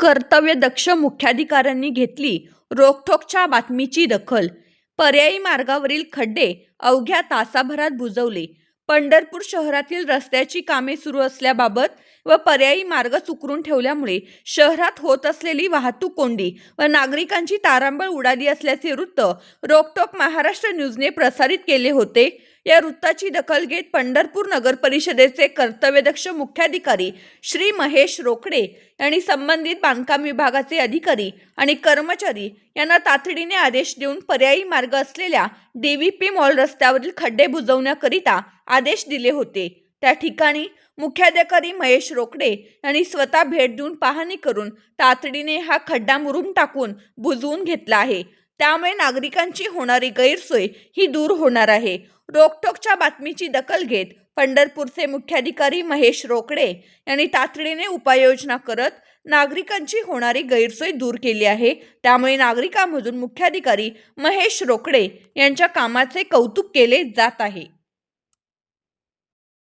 कर्तव्यदक्ष मुख्याधिकाऱ्यांनी घेतली रोखठोकच्या बातमीची दखल. पर्यायी मार्गावरील खड्डे अवघ्या तासाभरात बुजवले. पंढरपूर शहरातील रस्त्याची कामे सुरू असल्याबाबत व पर्यायी मार्ग चुकरून ठेवल्यामुळे शहरात होत असलेली वाहतूक कोंडी व नागरिकांची तारांबळ उडाली असल्याचे वृत्त रोकटोक महाराष्ट्र न्यूजने प्रसारित केले होते. या वृत्ताची दखल घेत पंढरपूर नगर परिषदेचे कर्तव्यदक्ष मुख्याधिकारी श्री महेश रोकडे यांनी संबंधित बांधकाम विभागाचे अधिकारी आणि कर्मचारी यांना तातडीने आदेश देऊन पर्यायी मार्ग असलेल्या डीव्हीपी मॉल रस्त्यावरील खड्डे बुजवण्याकरिता आदेश दिले होते. त्या ठिकाणी मुख्याधिकारी महेश रोकडे यांनी स्वतः भेट देऊन पाहणी करून तातडीने हा खड्डा मुरून टाकून बुजवून घेतला आहे. त्यामुळे नागरिकांची होणारी गैरसोय ही दूर होणार आहे. रोकटोकच्या बातमीची दखल घेत पंढरपूरचे मुख्याधिकारी महेश रोकडे यांनी तातडीने उपाययोजना करत नागरिकांची होणारी गैरसोय दूर केली आहे. त्यामुळे नागरिकांमधून मुख्याधिकारी महेश रोकडे यांच्या कामाचे कौतुक केले जात आहे.